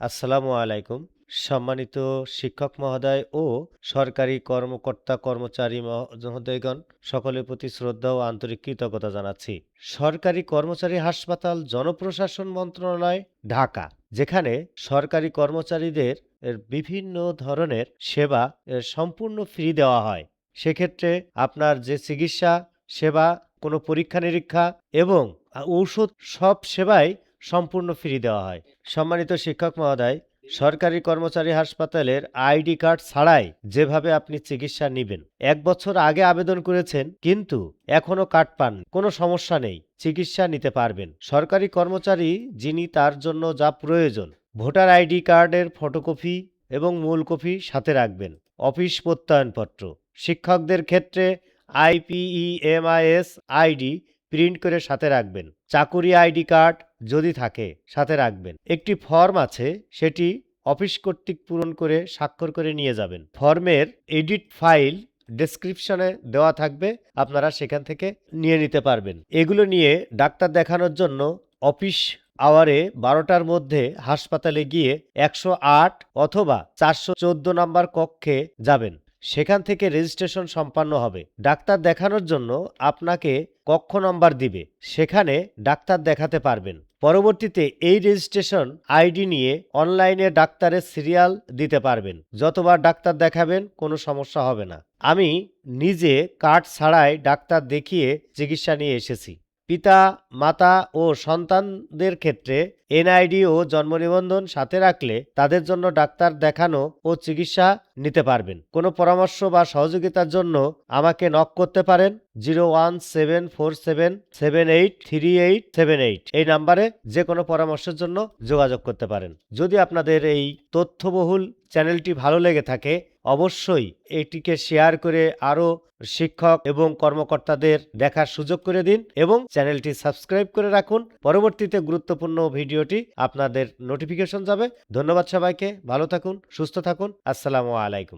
আসসালামু আলাইকুম। সম্মানিত শিক্ষক মহোদয় ও সরকারি কর্মকর্তা কর্মচারী মহোদয়গণ, সকলের প্রতি শ্রদ্ধা ও আন্তরিক কৃতজ্ঞতা জানাচ্ছি। সরকারি কর্মচারী হাসপাতাল জনপ্রশাসন মন্ত্রণালয়, ঢাকা, যেখানে সরকারি কর্মচারীদের বিভিন্ন ধরনের সেবা সম্পূর্ণ ফ্রি দেওয়া হয়। সেক্ষেত্রে আপনার যে চিকিৎসা, সেবা, কোনো পরীক্ষা নিরীক্ষা এবং ঔষধ সব সেবাই সম্পূর্ণ ফ্রি দেওয়া হয়। সম্মানিত শিক্ষক মহোদয়, সরকারি কর্মচারী হাসপাতালের আইডি কার্ড ছাড়াই যেভাবে আপনি চিকিৎসা নেবেন, এক বছর আগে আবেদন করেছেন, কিন্তু এখনও কার্ড পান, কোনো সমস্যা নেই, চিকিৎসা নিতে পারবেন। সরকারি কর্মচারী যিনি তার জন্য যা প্রয়োজন, ভোটার আইডি কার্ডের ফটোকপি এবং মূল কপি সাথে রাখবেন। অফিস প্রত্যয়নপত্র, শিক্ষকদের ক্ষেত্রে আইপিইএমআইএস আইডি প্রিন্ট করে সাথে রাখবেন। চাকুরি আইডি কার্ড যদি থাকে, সাথে রাখবেন। একটি ফর্ম আছে, সেটি অফিস কর্তৃক পূরণ করে স্বাক্ষর করে নিয়ে যাবেন। ফর্মের এডিট ফাইল ডেসক্রিপশনে দেওয়া থাকবে, আপনারা সেখান থেকে নিয়ে নিতে পারবেন। এগুলো নিয়ে ডাক্তার দেখানোর জন্য অফিস আওয়ারে বারোটার মধ্যে হাসপাতালে গিয়ে একশো আট অথবা চারশো চোদ্দ নম্বর কক্ষে যাবেন। সেখান থেকে রেজিস্ট্রেশন সম্পন্ন হবে। ডাক্তার দেখানোর জন্য আপনাকে কক্ষ নম্বর দিবে, সেখানে ডাক্তার দেখাতে পারবেন। পরবর্তীতে এই রেজিস্ট্রেশন আইডি নিয়ে অনলাইনে ডাক্তারের সিরিয়াল দিতে পারবেন। যতবার ডাক্তার দেখাবেন, কোনো সমস্যা হবে না। আমি নিজে কার্ড ছাড়াই ডাক্তার দেখিয়ে চিকিৎসা নিয়ে এসেছি। পিতা, মাতা ও সন্তানদের ক্ষেত্রে এনআইডি ও জন্ম নিবন্ধন সাথে রাখলে তাদের জন্য ডাক্তার দেখানো ও চিকিৎসা নিতে পারবেন। কোনো পরামর্শ বা সহযোগিতার জন্য আমাকে নক করতে পারেন zero one seven four seven seven eight, three eight, seven eight. এই নাম্বারে যে কোনো পরামর্শের জন্য যোগাযোগ করতে পারেন। যদি আপনাদের এই তথ্যবহুল চ্যানেলটি ভালো লেগে থাকে অবশ্যই এটিকে শেয়ার করে আরও শিক্ষক এবং কর্মকর্তাদের দেখার সুযোগ করে দিন এবং চ্যানেলটি সাবস্ক্রাইব করে রাখুন। পরবর্তীতে গুরুত্বপূর্ণ ভিডিওটি আপনাদের নোটিফিকেশন যাবে। ধন্যবাদ সবাইকে। ভালো থাকুন, সুস্থ থাকুন। আসসালামু আলাইকুম।